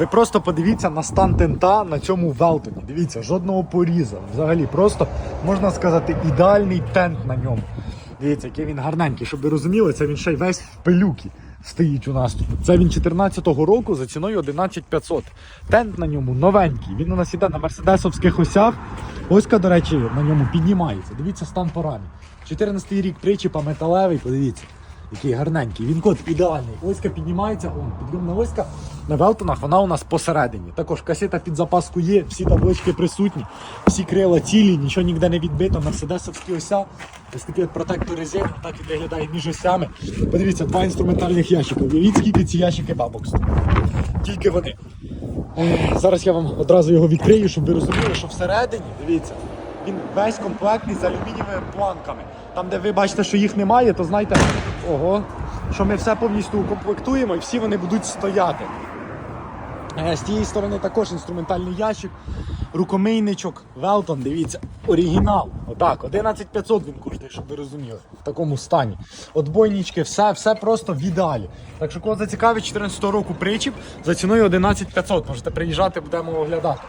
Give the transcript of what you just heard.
Ви просто подивіться на стан тента на цьому велтоні. Дивіться, жодного поріза. Взагалі, просто можна сказати, ідеальний тент на ньому. Дивіться, який він гарненький, щоб ви розуміли, це він ще й весь в пилюки стоїть у нас тут. Це він 14-го року за ціною 11500. Тент на ньому новенький. Він у нас іде на мерседесовських осях. Оська, до речі, на ньому піднімається. Дивіться стан по рамі. 14-й рік причіпа металевий, подивіться. Який гарненький. Він код ідеальний. Оська піднімається, он, підйомна оська на велтонах, вона у нас посередині. Також касета під запаску є, всі таблички присутні, всі крила цілі, нічого ніде не відбито, мерседесовські ося. Ось такий от протектор резини, так і виглядає між осями. Подивіться, два інструментальних ящика. Уявіть, скільки ці ящики бабок стоять. Тільки вони. Зараз я вам одразу його відкрию, щоб ви розуміли, що всередині, дивіться, він весь комплектний з алюмінієвими планками. Там, де ви бачите, що їх немає, то знайте, ого, що ми все повністю укомплектуємо і всі вони будуть стояти. Е, З тієї сторони також інструментальний ящик, рукомийничок, Велтон, дивіться, оригінал. Отак, 11500 він коштує, щоб ви розуміли, в такому стані. Отбойнички, все, все просто в ідеалі. Так що кого зацікавить 14 року причіп за ціною 11500. Можете приїжджати, будемо оглядати.